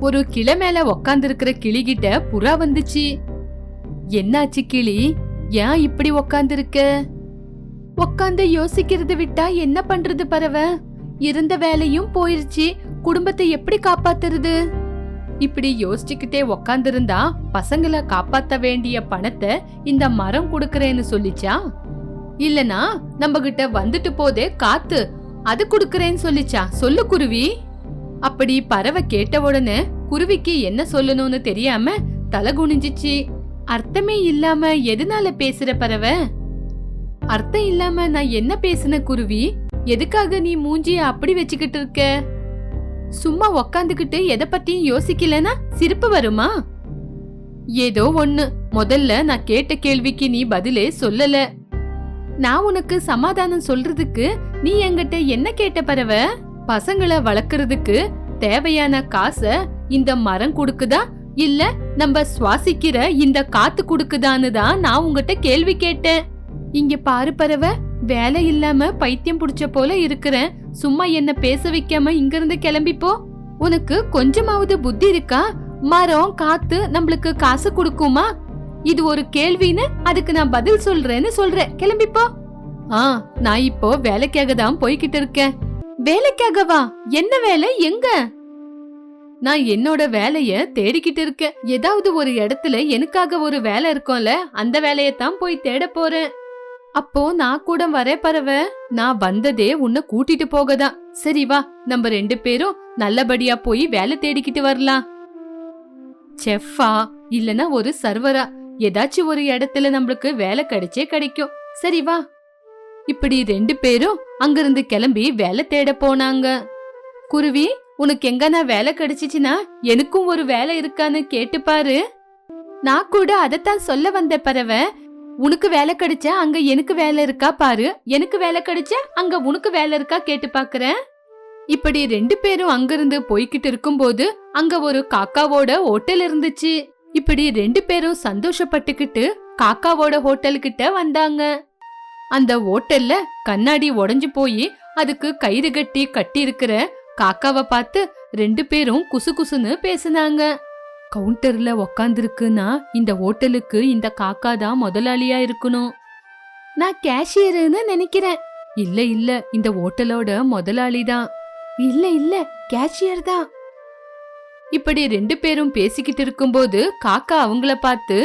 ஒரு கிளை மேல உக்காந்துருக்கிற கிளி கிட்ட புறா வந்துச்சு. என்னாச்சு கிளி? ஏன் இப்படி உக்காந்துருக்க? உக்காந்து யோசிக்கிறது விட்டா என்ன பண்றது பறவை இருந்த வேலையும் போயிருச்சு. குடும்பத்தை எப்படி காப்பாத்துறது? இப்படி யோசிச்சுக்கிட்டே உக்காந்துருந்தா பசங்களை காப்பாத்த வேண்டிய பணத்தை இந்த மரம் குடுக்கறேன்னு சொல்லிச்சா? இல்லனா நம்ம கிட்ட வந்துட்டு போதே காத்து அது குடுக்கறேன்னு சொல்லிச்சா? சொல்லு குருவி. அப்படி பறவை கேட்ட உடனே குருவிக்கு என்ன சொல்லணும்னு தெரியாம தலை குனிஞ்சிச்சு. அர்த்தமே இல்லாம எதனால பேசுற பறவை? அர்த்தம் இல்லாம நான் என்ன பேசின குருவி? எதுக்காக நீ மூஞ்சிய அப்படி வச்சுக்கிட்டு இருக்க? சும்மா உக்காந்துக்கிட்டு எதை பத்தியும் யோசிக்கலனா சிரிப்பு வருமா? ஏதோ ஒண்ணு. முதல்ல நான் கேட்ட கேள்விக்கு நீ பதிலே சொல்லல. நான் உனக்கு சமாதானம் சொல்றதுக்கு நீ என்கிட்ட என்ன கேட்ட பறவை? பசங்களை வளர்க்கறதுக்கு தேவையான காச இந்த மரம் கொடுக்குதா? இல்ல நம்ம சுவாசிக்கிற இந்த காத்து கொடுக்குதான்னு தான் நான் உங்ககிட்ட கேள்வி கேட்டேன். இங்க பாரு பறவை வேலை இல்லாம பைத்தியம் புடிச்ச போல இருக்கிறேன். சும்மா என்ன பேச வைக்காம இங்க இருந்து கிளம்பிப்போ உனக்கு கொஞ்சமாவது புத்தி இருக்கா? மரம் காத்து நம்மளுக்கு காசு கொடுக்குமா? இது ஒரு கேள்வின்னு அதுக்கு நான் பதில் சொல்றேன்னு சொல்றேன். கிளம்பிப்போ ஆ நான் இப்போ வேலைக்காக தான் போய்கிட்டு இருக்கேன். வேலைக்காகவா என்ன வேலை? எங்க? நான் என்னோட வேலைய தேடிக்கிட்டு இருக்கேன். ஏதாவது ஒரு இடத்துல எனக்காக ஒரு வேலை இருக்கும்ல அந்த வேலையத்தான் போய் தேட போறேன். அப்போ நான் கூட வரே பறவை நான் வந்ததே உன்னை கூட்டிட்டு போகதான். சரி வா நம்ம ரெண்டு பேரும் நல்லபடியா போய் வேலை தேடிக்கிட்டு வரலாம். செஃப்பா இல்லனா ஒரு சர்வரா. ஏதாச்சும் ஒரு இடத்துல நம்மளுக்கு வேலை கிடைச்சே கிடைக்கும். சரி வா. இப்படி ரெண்டு பேரும் அங்கிருந்து கிளம்பி வேலை தேட போனாங்க. குருவி உனக்கு எங்கனா வேலை கிடைச்சிச்சுன்னா எனக்கும் ஒரு வேலை இருக்கான்னு கேட்டு பாரு. நான் கூட அதைத்தான் சொல்ல வந்த பறவை. உனக்கு வேலை கிடைச்சா அங்க எனக்கு வேலை இருக்கா பாரு. எனக்கு வேலை கிடைச்சா அங்க உனக்கு வேலை இருக்கா கேட்டு பாக்குறேன். இப்படி ரெண்டு பேரும் அங்கிருந்து போய்கிட்டு இருக்கும்போது அங்க ஒரு காக்காவோட ஹோட்டல் இருந்துச்சு. இப்படி ரெண்டு பேரும் சந்தோஷப்பட்டுக்கிட்டு காக்காவோட ஹோட்டல் கிட்ட வந்தாங்க. அந்த ஹோட்டல்ல கண்ணாடி உடைஞ்சு போய் அதுக்கு கயிறு கட்டி கட்டி இருக்கிற காக்காவை பார்த்து ரெண்டு பேரும் குசு குசுன்னு பேசுனாங்க. கவுண்டர்ல உக்காந்துருக்குன்னா இந்த ஹோட்டலுக்கு இந்த காக்கா தான் முதலாளியா இருக்கணும். நான் கேஷியர்னு நினைக்கிறேன். இல்ல இல்ல இந்த ஹோட்டலோட முதலாளி தான். இல்ல இல்ல கேஷியர் தான். இப்படி ரெண்டு பேரும் பேசிக்கிட்டு இருக்கும்போது காக்கா அவங்கள பார்த்து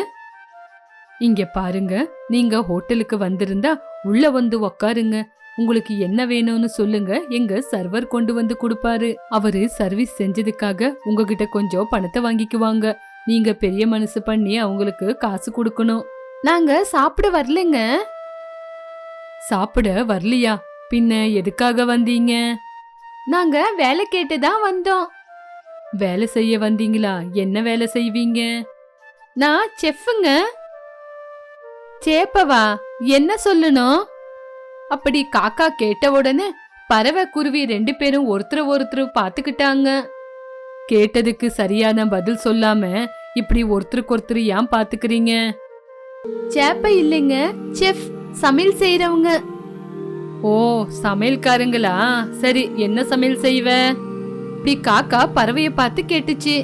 இங்க பாருங்க நீங்க ஹோட்டலுக்கு வந்திருந்தா உள்ள வந்து உக்காருங்க. உங்களுக்கு என்ன வேணும்னு சொல்லுங்க. எங்க சர்வர் கொண்டு வந்து கொடுப்பாரு. அவரு சர்வீஸ் செஞ்சதுக்காக உங்ககிட்ட கொஞ்சம் பணத்தை வாங்கிக்குவாங்க. நீங்க பெரிய மனசு பண்ணி அவங்களுக்கு காசு கொடுக்கணும். நாங்க சாப்பிட வரலங்க. சாப்பிட வரலையா? பின்ன எதுக்காக வந்தீங்க? நாங்க வேலை கேட்டு தான் வந்தோம். வேலை செய்ய வந்தீங்களா? என்ன வேலை செய்வீங்க? நான் செஃப்புங்க. சேப்பவா என்ன சொல்லணும்? அப்படி காக்கா கேட்ட உடனே பறவை குருவி ரெண்டு பேரும் ஒருத்தர் ஒருத்தர் பாத்துக்கிட்டாங்க கேட்டதுக்கு சரியான பதில் சொல்லாம இப்படி ஒருத்தருக்கு ஒருத்தர் ஏன் பாத்துக்கிறீங்க சேப்ப இல்லைங்க செஃப் சமையல் செய்யறவங்க ஓ சமையல்காரங்களா? சரி என்ன சமையல் செய்வ? இப்படி காக்கா பறவைய பார்த்து கேட்டுச்சு.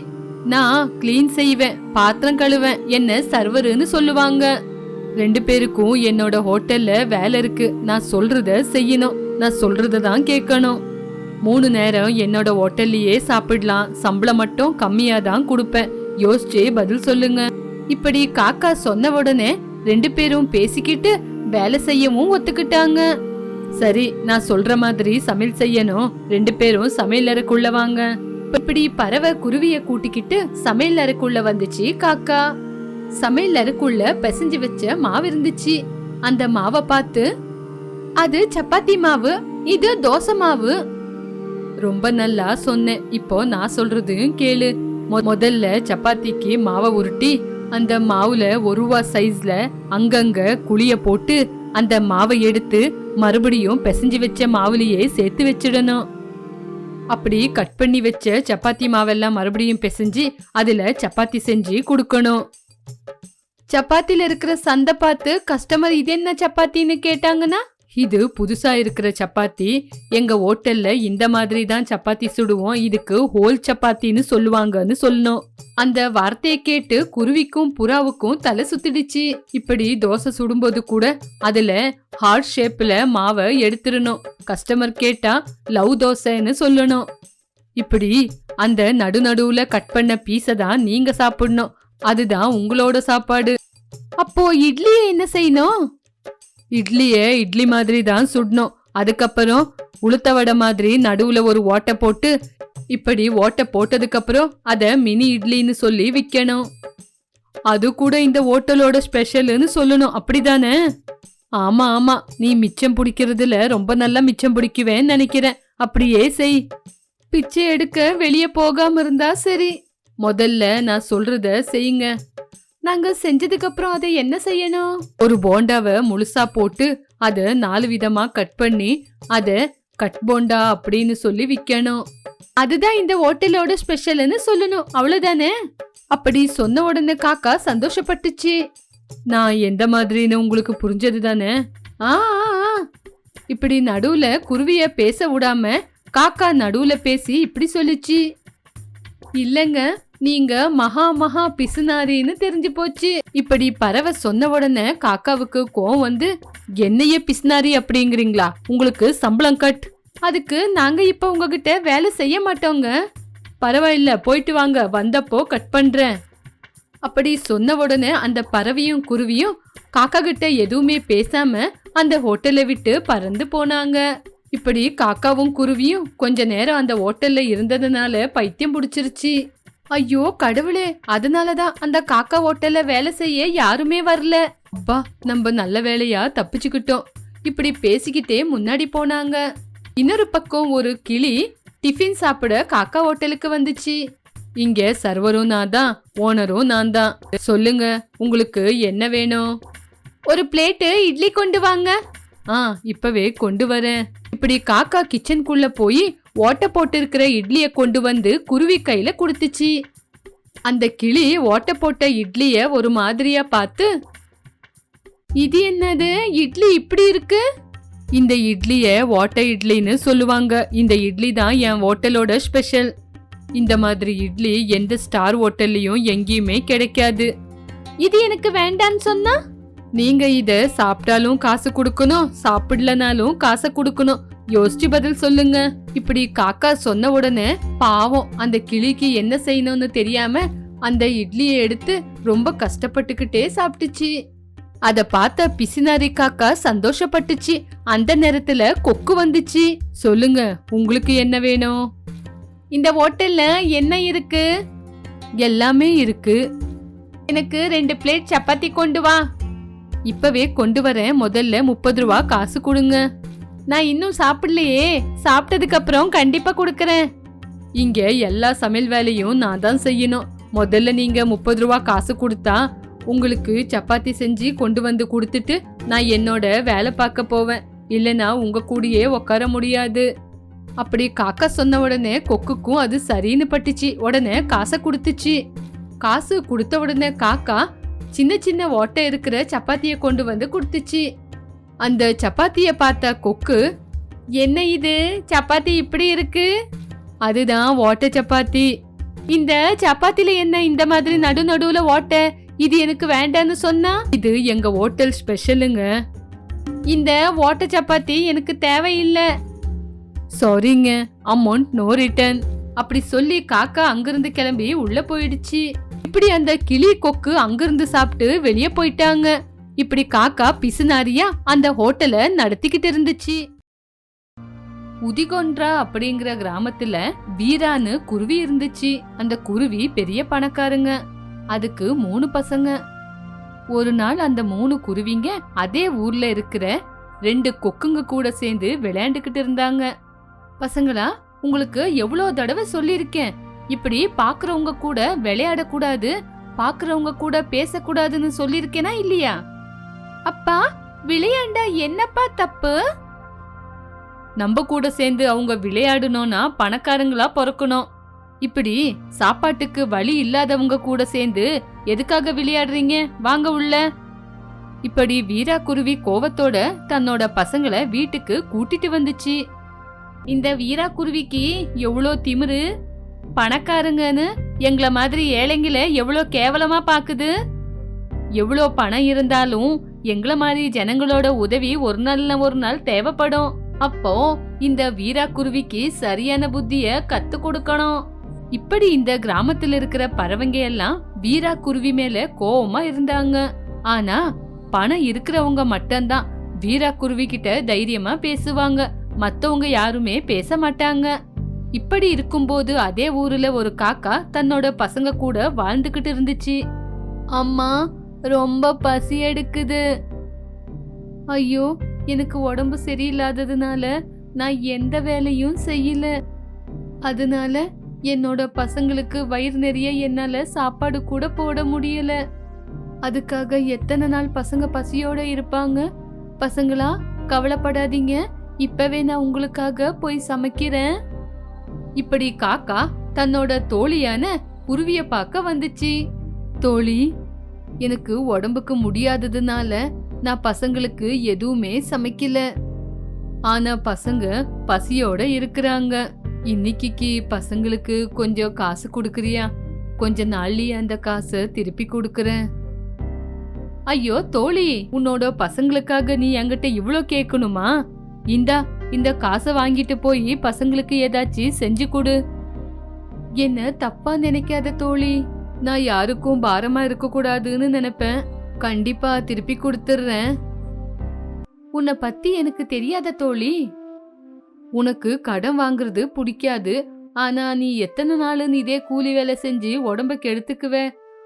நான் க்ளீன் செய்வேன் பாத்திரம் கழுவேன் என்ன சர்வருன்னு சொல்லுவாங்க. ரெண்டு பேருக்கும் என்னோட ஹோட்டல்ல வேலை இருக்கு. நான் சொல்றத செய்யணும். நான் சொல்றத தான் கேட்கணும். மூணு நேரம் என்னோட ஹோட்டல்லையே சாப்பிடலாம். சம்பளம் மட்டும் கம்மியா தான் கொடுப்பேன். யோசிச்சே பதில் சொல்லுங்க. இப்படி காக்கா சொன்ன உடனே ரெண்டு பேரும் பேசிக்கிட்டு வேலை செய்யவும் ஒத்துக்கிட்டாங்க. சரி நான் சொல்ற மாதிரி சமையல் செய்யணும். ரெண்டு பேரும் சமையல் அறைக்குள்ள வாங்க. இப்படி பறவை குருவிய கூட்டிக்கிட்டு சமையல் அறைக்குள்ள வந்துச்சு காக்கா. சமையல் அறைக்குள்ள பிசைஞ்சு வச்ச மாவு இருந்துச்சு. அந்த மாவை பார்த்து அது சப்பாத்தி மாவு இது தோசை மாவு. ரொம்ப நல்லா சொன்னேன் இப்போ நான் சொல்றதையும் கேளு. மொ- முதல்ல சப்பாத்திக்கு மாவை உருட்டி அந்த மாவுல ஒரு சைஸ்ல அங்கங்க குழிய போட்டு அந்த மாவை எடுத்து மறுபடியும் பிசைஞ்சு வச்ச மாவுலயே சேர்த்து வச்சிடணும். அப்படி கட் பண்ணி வச்ச சப்பாத்தி மாவெல்லாம் மறுபடியும் பிசைஞ்சு அதுல சப்பாத்தி செஞ்சு கொடுக்கணும். சப்பாத்தில இருக்கிற சந்தை பார்த்து கஸ்டமர் இது என்ன சப்பாத்தின்னு கேட்டாங்கன்னா இது புதுசா இருக்கிற சப்பாத்தி. எங்க ஹோட்டல்ல இந்த மாதிரி தான் சப்பாத்தி சுடுவோம். இதுக்கு ஹோல் சப்பாத்தின்னு சொல்லுவாங்கன்னு சொல்லணும். அந்த வார்த்தையை கேட்டு குருவிக்கும் புறாவுக்கும் தலை சுத்திடுச்சு. இப்படி தோசை சுடும்போது கூட அதுல ஹார்ட் ஷேப்ல மாவை எடுத்துடணும். கஸ்டமர் கேட்டா லவ் தோசைன்னு சொல்லணும். இப்படி அந்த நடு நடுவுல கட் பண்ண பீஸை தான் நீங்க சாப்பிடணும். அதுதான் உங்களோட சாப்பாடு. அப்போ இட்லியை என்ன செய்யணும்? இட்லியை இட்லி மாதிரி தான் சுடணும். அதுக்கப்புறம் உளுத்த வடை மாதிரி நடுவுல ஒரு ஓட்டை போட்டு இப்படி ஓட்டை போட்டதுக்கு அப்புறம் அத மினி இட்லின்னு சொல்லி விக்கணும். அது கூட இந்த ஹோட்டலோட ஸ்பெஷல்னு சொல்லணும். அப்படிதானே? ஆமா ஆமா. நீ மிச்சம் பிடிக்கிறதுல ரொம்ப நல்லா மிச்சம் பிடிக்குவேன்னு நினைக்கிறேன். அப்படியே செய். பிச்சை எடுக்க வெளியே போகாம இருந்தா சரி. முதல்ல நான் சொல்றத செய்யுங்க. நாங்க செஞ்சதுக்கு அப்புறம் அதை என்ன செய்யணும்? ஒரு போண்டாவை முழுசா போட்டு அதை நாலு விதமா கட் பண்ணி அதை கட் போண்டா அப்படின்னு சொல்லி விற்கணும் அதுதான் இந்த ஹோட்டலோட ஸ்பெஷல்னு சொல்லணும். அவ்வளவுதானே? அப்படி சொன்ன உடனே காக்கா சந்தோஷப்பட்டுச்சு. நான் எந்த மாதிரின்னு உங்களுக்கு புரிஞ்சது தானே? ஆ ஆ, ஆ. இப்படி நடுவுல குருவிய பேச விடாம காக்கா நடுவுல பேசி இப்படி சொல்லுச்சு. இல்லங்க நீங்க மகா மகா பிசுனாரின்னு தெரிஞ்சு போச்சு. இப்படி பறவை சொன்ன உடனே காக்காவுக்கு கோவம் வந்து என்னையே பிசுனாரி அப்படிங்கிறீங்களா? உங்களுக்கு சம்பளம் கட். அதுக்கு நாங்க இப்ப உங்ககிட்ட வேலை செய்ய மாட்டோங்க. பரவாயில்ல போயிட்டு வாங்க வந்தப்போ கட் பண்றேன். அப்படி சொன்ன உடனே அந்த பறவையும் குருவியும் காக்கா கிட்ட எதுவுமே பேசாம அந்த ஹோட்டலை விட்டு பறந்து போனாங்க. இப்படி காக்காவும் குருவியும் கொஞ்ச நேரம் அந்த ஹோட்டல்ல இருந்ததுனால பைத்தியம் பிடிச்சிருச்சு. ஐயோ கடவுளே. அதனாலதான் அந்த காக்கா ஹோட்டல்ல வேலை செய்ய யாருமே வரல. அப்பா நம்ம நல்ல வேலையா தப்பிச்சுக்கிட்டோம். இப்படி பேசிக்கிட்டே முன்னாடி போனாங்க. இன்னொரு பக்கம் ஒரு கிளி டிஃபின் சாப்பிட காக்கா ஹோட்டலுக்கு வந்துச்சு. இங்க சர்வரும் நான் தான் ஓனரும் நான் தான் சொல்லுங்க உங்களுக்கு என்ன வேணும்? ஒரு பிளேட்டு இட்லி கொண்டு வாங்க. ஆ இப்பவே கொண்டு வரேன். இப்படி காக்கா கிச்சனுக்குள்ள போய் ஓட்டை போட்டிருக்கிற இட்லியை கொண்டு வந்து குருவி கையில கொடுத்துச்சு. அந்த கிளி ஓட்டை போட்ட இட்லிய ஒரு மாதிரியா பார்த்து இது என்னது? இட்லி இப்படி இருக்கு? இந்த இட்லிய ஓட்டை இட்லின்னு சொல்லுவாங்க. இந்த இட்லி தான் என் ஹோட்டலோட ஸ்பெஷல் இந்த மாதிரி இட்லி எந்த ஸ்டார் ஹோட்டல்லையும் எங்கேயுமே கிடைக்காது. இது எனக்கு வேண்டான்னு சொன்னா? நீங்க இத சாப்பிட்டாலும் காசு கொடுக்கணும் சாப்பிடலனாலும் காசை கொடுக்கணும். யோசிச்சு பதில் சொல்லுங்க. இப்படி காக்கா சொன்ன உடனே பாவம் அந்த கிளிக்கு என்ன செய்யணும்னு தெரியாம அந்த இட்லியை எடுத்து ரொம்ப கஷ்டப்பட்டுக்கிட்டே சாப்பிட்டுச்சு. அத பார்த்த பிசினாரி காக்கா சந்தோஷப்பட்டுச்சு. அந்த நேரத்துல கொக்கு வந்துச்சு. சொல்லுங்க உங்களுக்கு என்ன வேணும்? இந்த ஹோட்டல்ல என்ன இருக்கு? எல்லாமே இருக்கு. எனக்கு ரெண்டு பிளேட் சப்பாத்தி கொண்டு வா. இப்பவே கொண்டு வரேன். முதல்ல முப்பது ரூபா காசு கொடுங்க. நான் இன்னும் சாப்பிடலையே. சாப்பிட்டதுக்கு அப்புறம் கண்டிப்பா கொடுக்கறேன். இங்க எல்லா சமையல் வேலையும் நான் தான் செய்யணும். முதல்ல நீங்க முப்பது ரூபா காசு கொடுத்தா உங்களுக்கு சப்பாத்தி செஞ்சு கொண்டு வந்து கொடுத்துட்டு நான் என்னோட வேலை பார்க்க போவேன். இல்லனா உங்க கூடயே உட்கார முடியாது. அப்படி காக்கா சொன்ன உடனே கொக்குக்கும் அது சரின்னு பட்டுச்சு. உடனே காசை கொடுத்துச்சு. காசு கொடுத்த உடனே காக்கா சின்ன சின்ன ஓட்டை இருக்கிற சப்பாத்தியை கொண்டு வந்து கொடுத்துச்சு. அந்த சப்பாத்தியை பார்த்த கொக்கு என்ன இது? சப்பாத்தி இப்படி இருக்கு? அதுதான் ஓட்டை சப்பாத்தி. இந்த சப்பாத்தில என்ன இந்த மாதிரி நடு நடுவுல ஓட்டை இது எனக்கு வேண்டான்னு சொன்னா? இது எங்க ஹோட்டல் ஸ்பெஷலுங்க. இந்த ஓட்டை சப்பாத்தி எனக்கு தேவையில்லை. சாரிங்க அமௌண்ட் நோ ரிட்டர்ன் அப்படி சொல்லி காக்கா அங்கிருந்து கிளம்பி உள்ள போயிடுச்சு. இப்படி அந்த கிளி கொக்கு அங்கிருந்து சாப்பிட்டு வெளியே போயிட்டாங்க. இப்படி காக்கா பிசுனாரியா அந்த ஹோட்டலை நடத்திக்கிட்டு இருந்துச்சு. உதிகொன்றா அப்படிங்கிற கிராமத்துல வீரான்னு குருவி இருந்துச்சு. அந்த குருவி பெரிய பணக்காரங்க. அதுக்கு மூணு பசங்க. ஒரு நாள் அந்த மூணு குருவிங்க அதே ஊர்ல இருக்கிற ரெண்டு கொக்குங்க கூட சேர்ந்து விளையாண்டுக்கிட்டு இருந்தாங்க. பசங்களா உங்களுக்கு எவ்வளோ தடவை சொல்லியிருக்கேன். இப்படி பாக்குறவங்க கூட விளையாடக்கூடாது பாக்குறவங்க கூட பேசக்கூடாதுன்னு சொல்லியிருக்கேனா இல்லையா? அப்பா விளையாண்டா என்னப்பா தப்பு? நம்ம கூட சேர்ந்து அவங்க விளையாடணும்னா பணக்காரங்களா பிறக்கணும். இப்படி சாப்பாட்டுக்கு வழி இல்லாதவங்க கூட சேர்ந்து எதுக்காக விளையாடுறீங்க? வாங்க உள்ள. இப்படி வீரா குருவி கோவத்தோட தன்னோட பசங்களை வீட்டுக்கு கூட்டிட்டு வந்துச்சு. இந்த வீரா குருவிக்கு எவ்வளோ திமிரு? பணக்காரங்கன்னு எங்களை மாதிரி ஏழைங்கள எவ்வளோ கேவலமா பாக்குது? எவ்வளோ பணம் இருந்தாலும் எங்கள மாதிரி ஜனங்களோட உதவி ஒரு நாள்ல ஒரு நாள் தேவைப்படும். அப்போ இந்த வீரா குருவிக்கு சரியான புத்திய கத்து கொடுக்கணும். இப்படி இந்த கிராமத்துல இருக்கிற பறவைங்க எல்லாம் வீரா குருவி மேல கோவமா இருந்தாங்க. ஆனா பணம் இருக்கிறவங்க மட்டும்தான் வீரா குருவி கிட்ட தைரியமா பேசுவாங்க. மத்தவங்க யாருமே பேச மாட்டாங்க. இப்படி இருக்கும்போது அதே ஊர்ல ஒரு காக்கா தன்னோட பசங்க கூட வாழ்ந்துகிட்டு இருந்துச்சு. அம்மா ரொம்ப பசி எடுக்குது. ஐயோ எனக்கு உடம்பு சரியில்லாததுனால நான் எந்த வேலையும் செய்யல. அதனால என்னோட பசங்களுக்கு வயிறு நிறைய என்னால சாப்பாடு கூட போட முடியல. அதுக்காக எத்தனை நாள் பசங்க பசியோட இருப்பாங்க? பசங்களா கவலைப்படாதீங்க. இப்பவே நான் உங்களுக்காக போய் சமைக்கிறேன். இப்படி காக்கா தன்னோட தோழியான குருவிய பார்க்க வந்துச்சு. தோழி எனக்கு உடம்புக்கு முடியாததுனால நான் பசங்களுக்கு எதுவுமே சமைக்கல. ஆனா பசங்க பசியோட இருக்கிறாங்க. இன்னைக்கு பசங்களுக்கு கொஞ்சம் காசு கொடுக்குறியா? கொஞ்ச நாள்லயே அந்த காசை திருப்பி கொடுக்குறேன். ஐயோ தோழி உன்னோட பசங்களுக்காக நீ என்கிட்ட இவ்வளோ கேட்கணுமா இந்தா இந்த காசை வாங்கிட்டு போய் பசங்களுக்கு ஏதாச்சும் செஞ்சு கொடு. என்ன தப்பா நினைக்காத தோழி? நான் யாருக்கும் பாரமா இருக்க கூடாதுன்னு நினைப்பேன். கண்டிப்பா திருப்பி கொடுத்துடுறேன் உன்னை பத்தி எனக்கு தெரியாத தோழி. உனக்கு கடன் வாங்குறது பிடிக்காது. ஆனா நீ எத்தனை நாள் இதே கூலி வேலை செஞ்சு உடம்ப கெடுத்துக்குவ.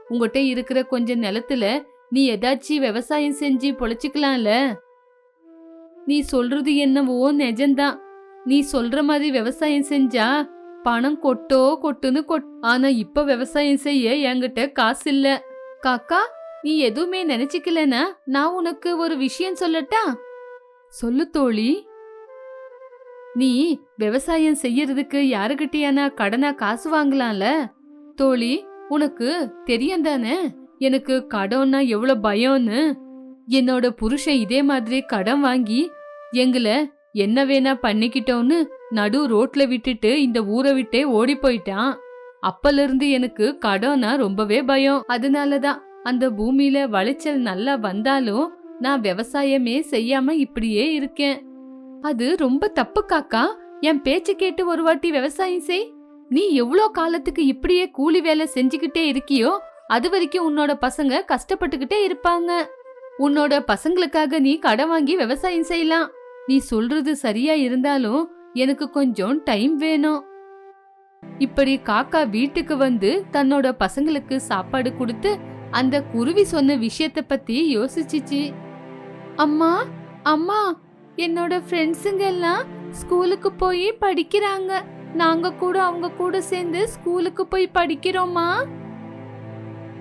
உங்ககிட்ட இருக்கிற கொஞ்ச நிலத்துல நீ ஏதாச்சும் விவசாயம் செஞ்சு பொழைச்சிக்கலாம்ல. நீ சொல்றது என்னவோ நிஜம்தான். நீ சொல்ற மாதிரி விவசாயம் செஞ்சா பணம் கொட்டோ கொட்டுன்னு கொட் ஆனா இப்ப விவசாயம் செய்ய என்கிட்ட காசு இல்ல. காக்கா நீ எதுவுமே நினைச்சுக்கலனா நான் உனக்கு ஒரு விஷயம் சொல்லட்டா? சொல்லு தோழி. நீ விவசாயம் செய்யறதுக்கு யாருகிட்டயானா கடனா காசு வாங்கலாம்ல? தோழி உனக்கு தெரியும் தானே? எனக்கு கடன்னா எவ்வளவு பயம்னு. என்னோட புருஷன் இதே மாதிரி கடன் வாங்கி எங்களை என்ன வேணா பண்ணிக்கிட்டோன்னு நடு ரோட்ல விட்டுட்டு இந்த ஊரை விட்டே ஓடி போயிட்டான். அப்பல இருந்து எனக்கு கடனா ரொம்பவே பயம். அதனாலதான் அந்த பூமியில விளைச்சல் நல்லா வந்தாலும் நான் விவசாயமே செய்யாம இப்படியே இருக்கேன். அது ரொம்ப தப்பு காக்கா. என் பேச்சு கேட்டு ஒரு வாட்டி விவசாயம் செய். நீ எவ்வளோ காலத்துக்கு இப்படியே கூலி வேலை செஞ்சுக்கிட்டே இருக்கியோ அது வரைக்கும் உன்னோட பசங்க கஷ்டப்பட்டுக்கிட்டே இருப்பாங்க. உன்னோட பசங்களுக்காக நீ கடன் வாங்கி விவசாயம் செய்யலாம். நீ சொல்றது சரியா இருந்தாலும் எனக்கு கொஞ்சம் டைம் வேணும். இப்படி காக்கா வீட்டுக்கு வந்து தன்னோட பசங்களுக்கு சாப்பாடு கொடுத்து அந்த குருவி சொன்ன விஷயத்த பத்தி யோசிச்சிச்சு. அம்மா அம்மா என்னோட ஃப்ரெண்ட்ஸுங்க எல்லாம் ஸ்கூலுக்கு போய் படிக்கிறாங்க. நாங்க கூட அவங்க கூட சேர்ந்து ஸ்கூலுக்கு போய் படிக்கிறோமா?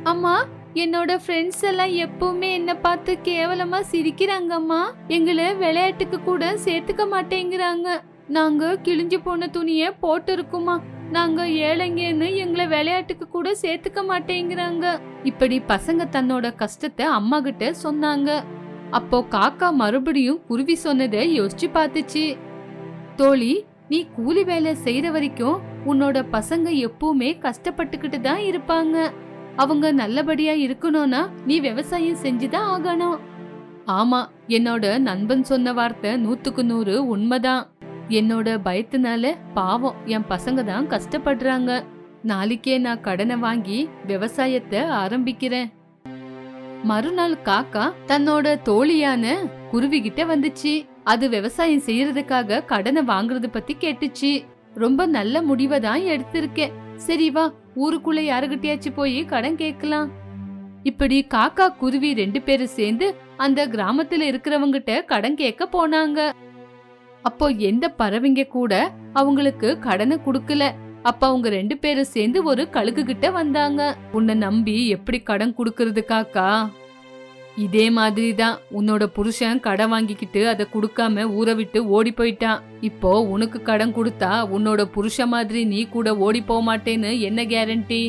அம்மா என்னோட ஃப்ரெண்ட்ஸ் எல்லாம் எப்பவுமே என்ன பார்த்து கேவலமா சிரிக்கிறாங்கம்மா. எங்களை விளையாட்டுக்கு கூட சேர்த்துக்க மாட்டேங்கிறாங்க. நாங்க கிழிஞ்சு போன துணியை போட்டு இருக்குமா நாங்க ஏழைங்கன்னு எங்களை விளையாட்டுக்கு கூட சேர்த்துக்க மாட்டேங்கிறாங்க. இப்படி பசங்க தன்னோட கஷ்டத்தை அம்மா கிட்ட சொன்னாங்க. அப்போ காக்கா மறுபடியும் குருவி சொன்னதை யோசிச்சு பார்த்துச்சு. தோழி நீ கூலி வேலை செய்யற வரைக்கும் உன்னோட பசங்க எப்பவுமே கஷ்டப்பட்டுக்கிட்டு தான் இருப்பாங்க. அவங்க நல்லபடியா இருக்கணும்னா நீ விவசாயம் செஞ்சுதான் ஆகணும். ஆமா என்னோட நண்பன் சொன்ன வார்த்தை நூத்துக்கு நூறு உண்மைதான். என்னோட பயத்தினால பாவம் என் பசங்க தான் கஷ்டப்படுறாங்க. நாளைக்கே நான் கடனை வாங்கி விவசாயத்தை ஆரம்பிக்கிறேன். மறுநாள் காக்கா தன்னோட தோழியான குருவி கிட்ட வந்துச்சு. அது விவசாயம் செய்யறதுக்காக கடனை வாங்குறது பத்தி கேட்டுச்சு. ரொம்ப நல்ல முடிவை தான் எடுத்திருக்கேன். சரி வா ஊருக்குள்ள யாருகிட்டயாச்சும் போய் கடன் கேட்கலாம். இப்படி காக்கா குருவி ரெண்டு பேரும் சேர்ந்து அந்த கிராமத்துல இருக்கிறவங்கிட்ட கடன் கேட்க போனாங்க. அப்போ எந்த பறவைங்க கூட அவங்களுக்கு கடனை கொடுக்கல. அப்ப அவங்க ரெண்டு பேரும் சேர்ந்து ஒரு கழுகு கிட்ட வந்தாங்க. உன்னை நம்பி எப்படி கடன் கொடுக்கறது காக்கா? இதே மாதிரி தான் உன்னோட புருஷன் கடன் வாங்கிக்கிட்டு அதை கொடுக்காம ஊரை விட்டு ஓடி போயிட்டான். இப்போ உனக்கு கடன் கொடுத்தா உன்னோட புருஷன் மாதிரி நீ கூட ஓடி போக மாட்டேன்னு என்ன கேரண்டி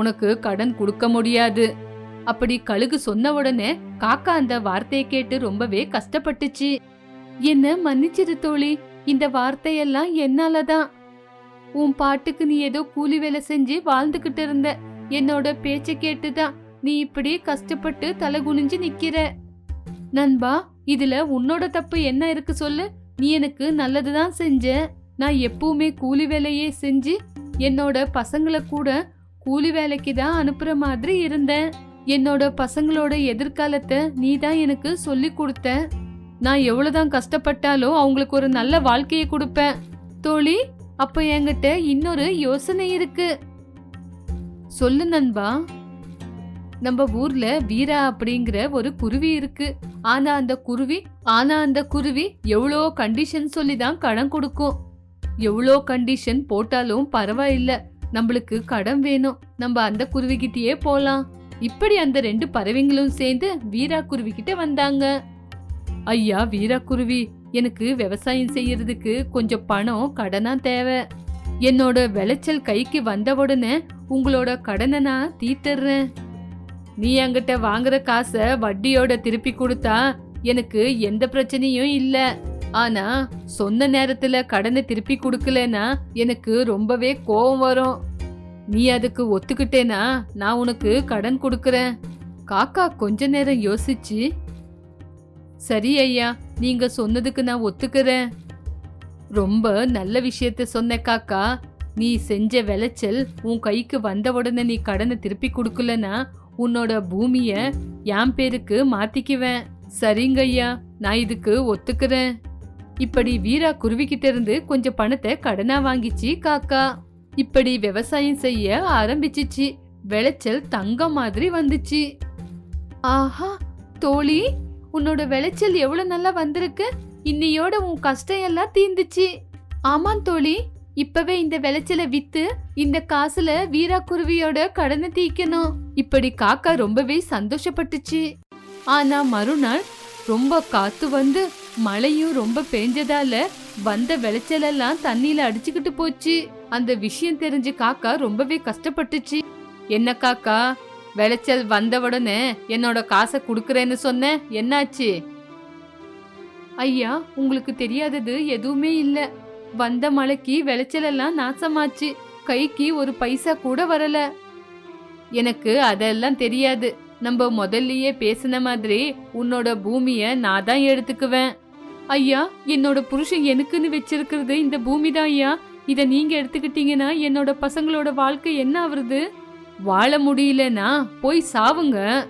உனக்கு கடன் கொடுக்க முடியாது. அப்படி கழுகு சொன்ன உடனே காக்கா அந்த வார்த்தையை கேட்டு ரொம்பவே கஷ்டப்பட்டுச்சு. என்ன மன்னிச்சிரு தோழி இந்த வார்த்தையெல்லாம் என்னாலதான். உன் பாட்டுக்கு நீ ஏதோ கூலி வேலை செஞ்சு வாழ்ந்துகிட்டு இருந்த. என்னோட பேச்ச கேட்டுதான் நீ இப்படி கஷ்டப்பட்டு தலை குனிஞ்சு நிக்கிற. நண்பா இதுல உன்னோட தப்பு என்ன இருக்கு சொல்லு. நீ எனக்கு நல்லதுதான் செஞ்ச. நான் எப்பவுமே கூலி வேலையே செஞ்சு என்னோட பசங்களை கூட கூலி வேலைக்கு தான் அனுப்புற மாதிரி இருந்தேன். என்னோட பசங்களோட எதிர்காலத்தை நீ தான் எனக்கு சொல்லி கொடுத்த. நான் எவ்வளவுதான் கஷ்டப்பட்டாலும் அவங்களுக்கு ஒரு நல்ல வாழ்க்கையை கொடுப்பேன். தோழி அப்ப என்கிட்ட இன்னொரு யோசனை இருக்கு. சொல்லு நண்பா. நம்ம ஊர்ல வீரா அப்படிங்கிற ஒரு குருவி இருக்கு. ஆனா அந்த குருவி ஆனா அந்த குருவி எவ்வளோ கண்டிஷன் சொல்லி தான் கடன் கொடுக்கும். எவ்வளோ கண்டிஷன் போட்டாலும் பரவாயில்ல. நம்மளுக்கு கடன் வேணும். நம்ம அந்த குருவிக்கிட்டயே போலாம். இப்படி அந்த ரெண்டு பறவைங்களும் சேர்ந்து வீரா குருவி கிட்ட வந்தாங்க. ஐயா வீராகுருவி எனக்கு விவசாயம் செய்யறதுக்கு கொஞ்சம் பணம் கடனா தேவை. என்னோட விளைச்சல் கைக்கு வந்த உடனே உங்களோட கடனை நான் தீத்துறேன் நீ என்கிட்ட வாங்குற காசை வட்டியோட திருப்பி கொடுத்தா எனக்கு எந்த பிரச்சனையும் இல்ல. ஆனா சொன்ன நேரத்துல கடனை திருப்பி கொடுக்கலனா எனக்கு ரொம்பவே கோவம் வரும். நீ அதுக்கு ஒத்துக்கிட்டேனா நான் உனக்கு கடன் கொடுக்கறேன். காக்கா கொஞ்ச நேரம் யோசிச்சு சரி ஐயா நீங்க சொன்னதுக்கு நான் ஒத்துக்கிறேன். ரொம்ப நல்ல விஷயத்த சொன்ன காக்கா நீ செஞ்ச விளைச்சல் உன் கைக்கு வந்த உடனே நீ கடனை திருப்பி கொடுக்கலனா உன்னோட பூமிய என் பேருக்கு மாத்திக்குவேன். சரிங்க ஐயா நான் இதுக்கு ஒத்துக்கிறேன். இப்படி வீரா குருவிக்கிட்ட இருந்து கொஞ்சம் பணத்தை கடனா வாங்கிச்சு காக்கா. இப்படி விவசாயம் செய்ய ஆரம்பிச்சிச்சு. விளைச்சல் தங்கம் மாதிரி வந்துச்சு. ஆஹா தோழி உன்னோட விளைச்சல் எவ்வளவு நல்லா வந்திருக்கு? இன்னையோட உன் கஷ்டம் எல்லாம் தீந்துச்சு ஆமாம் தோழி. இப்பவே இந்த விளைச்சலை வித்து இந்த காசுல வீரா குருவியோட கடனை தீக்கணும் இப்படி காக்கா ரொம்பவே சந்தோஷப்பட்டுச்சு. ஆனா மறுநாள் ரொம்ப காத்து வந்து மழையும் ரொம்ப பெஞ்சதால வந்த விளைச்சலெல்லாம் தண்ணியில அடிச்சுக்கிட்டு போச்சு. அந்த விஷயம் தெரிஞ்சு காக்கா ரொம்பவே கஷ்டப்பட்டுச்சு. என்ன காக்கா விளைச்சல் வந்த உடனே என்னோட காசை கொடுக்குறேன்னு சொன்னேன் என்னாச்சு? ஐயா உங்களுக்கு தெரியாதது எதுவுமே இல்லை. வந்த மழைக்கு விளைச்சல் எல்லாம் நாசமாச்சு. கைக்கு ஒரு பைசா கூட வரல. எனக்கு அதெல்லாம் தெரியாது. நம்ம முதல்லயே பேசின மாதிரி உன்னோட பூமிய நான் தான் எடுத்துக்குவேன். ஐயா என்னோட புருஷன் எனக்குன்னு வச்சிருக்கிறது இந்த பூமி தான் ஐயா. இதை நீங்க எடுத்துக்கிட்டீங்கன்னா என்னோட பசங்களோட வாழ்க்கை என்ன ஆகுறது வாழ முடியலனா போய் சாவுங்க.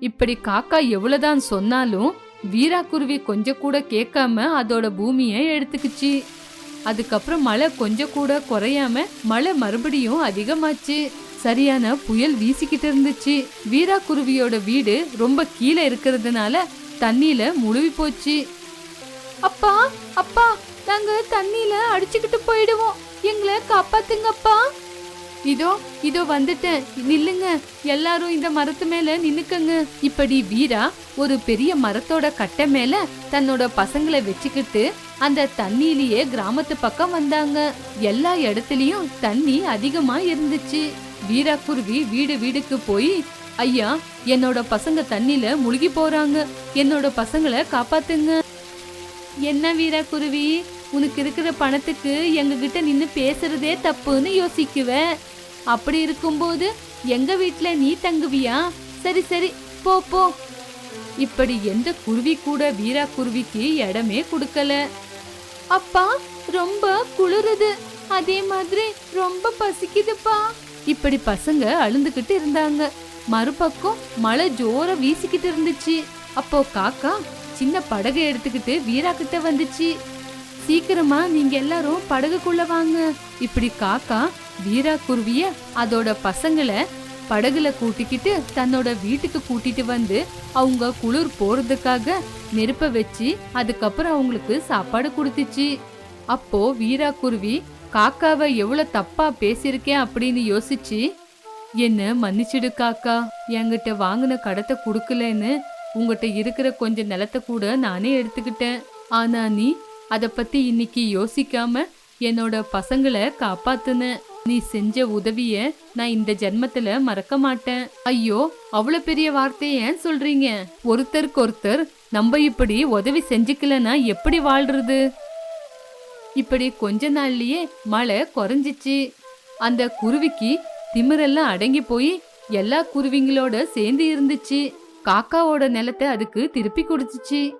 இப்படி காக்கா எவ்வளவுதான் சொன்னாலும் வீராக்குருவி கொஞ்சம் கூட கேட்காம அதோட பூமியை எடுத்துக்கிச்சு. அதுக்கப்புறம் மழை கொஞ்சம் கூட குறையாம மழை மறுபடியும் அதிகமாச்சு. சரியான புயல் வீசிக்கிட்டு இருந்துச்சு. வீராக்குருவியோட வீடு ரொம்ப கீழே இருக்கிறதுனால தண்ணியில முழுவி போச்சு. அப்பா அப்பா நாங்க தண்ணியில அடிச்சுக்கிட்டு போயிடுவோம். எங்களை காப்பாத்துங்கப்பா. இதோ இதோ வந்துட்டேன் நில்லுங்க. எல்லாரும் இந்த மரத்து மேல நின்னுக்கங்க. இப்படி வீரா ஒரு பெரிய மரத்தோட கட்டை மேல தன்னோட பசங்களை வச்சுக்கிட்டு அந்த தண்ணியிலேயே கிராமத்து பக்கம் வந்தாங்க. எல்லா இடத்துலயும் தண்ணி அதிகமா இருந்துச்சு. வீரா குருவி வீடு வீடுக்கு போய் ஐயா என்னோட பசங்க தண்ணில முழுகி போறாங்க. என்னோட பசங்களை காப்பாத்துங்க. என்ன வீரா குருவி? உனக்கு இருக்கிற பணத்துக்கு எங்ககிட்ட நின்று பேசுறதே தப்புன்னு யோசிக்குவேன் அப்படி இருக்கும்போது எங்க வீட்ல நீ தங்குவியா? சரி சரி போ போ. இப்படி எந்த குருவி கூட வீரா குருவிக்கு இடமே கொடுக்கல. அப்பா ரொம்ப குளிருது. அதே மாதிரி ரொம்ப பசிக்குதுப்பா. இப்படி பசங்க அழுந்துகிட்டு இருந்தாங்க. மறுபக்கம் மழை ஜோர வீசிக்கிட்டு இருந்துச்சு. அப்போ காக்கா சின்ன படகை எடுத்துக்கிட்டு வீரா கிட்ட வந்துச்சு. சீக்கிரமா நீங்க எல்லாரும் படகுக்குள்ள வாங்க. இப்படி காக்கா வீரா குருவிய அதோட பசங்களை படகுல கூட்டிக்கிட்டு தன்னோட வீட்டுக்கு கூட்டிட்டு வந்து அவங்க குளிர் போறதுக்காக நெருப்ப வச்சு அதுக்கப்புறம் அவங்களுக்கு சாப்பாடு கொடுத்துச்சு. அப்போ வீரா குருவி காக்காவை எவ்வளவு தப்பா பேசியிருக்கேன் அப்படின்னு யோசிச்சு என்ன மன்னிச்சிடு காக்கா என்கிட்ட வாங்கின கடத்தை கொடுக்கலன்னு உங்ககிட்ட இருக்கிற கொஞ்சம் நிலத்தை கூட நானே எடுத்துக்கிட்டேன். ஆனா நீ அதை பத்தி இன்னைக்கு யோசிக்காம என்னோட பசங்களை காப்பாத்துன நீ செஞ்ச உதவிய நான் இந்த ஜென்மத்துல மறக்க மாட்டேன். ஐயோ அவ்வளவு பெரிய வார்த்தையை ஏன் சொல்றீங்க? ஒருத்தருக்கு ஒருத்தர் நம்ம இப்படி உதவி செஞ்சுக்கலன்னா எப்படி வாழ்றது? இப்படி கொஞ்ச நாள்லயே மழை குறைஞ்சிச்சு. அந்த குருவிக்கு திமிரெல்லாம் அடங்கி போய் எல்லா குருவிங்களோட சேர்ந்து இருந்துச்சு. காக்காவோட நிலத்தை அதுக்கு திருப்பி கொடுத்துச்சு.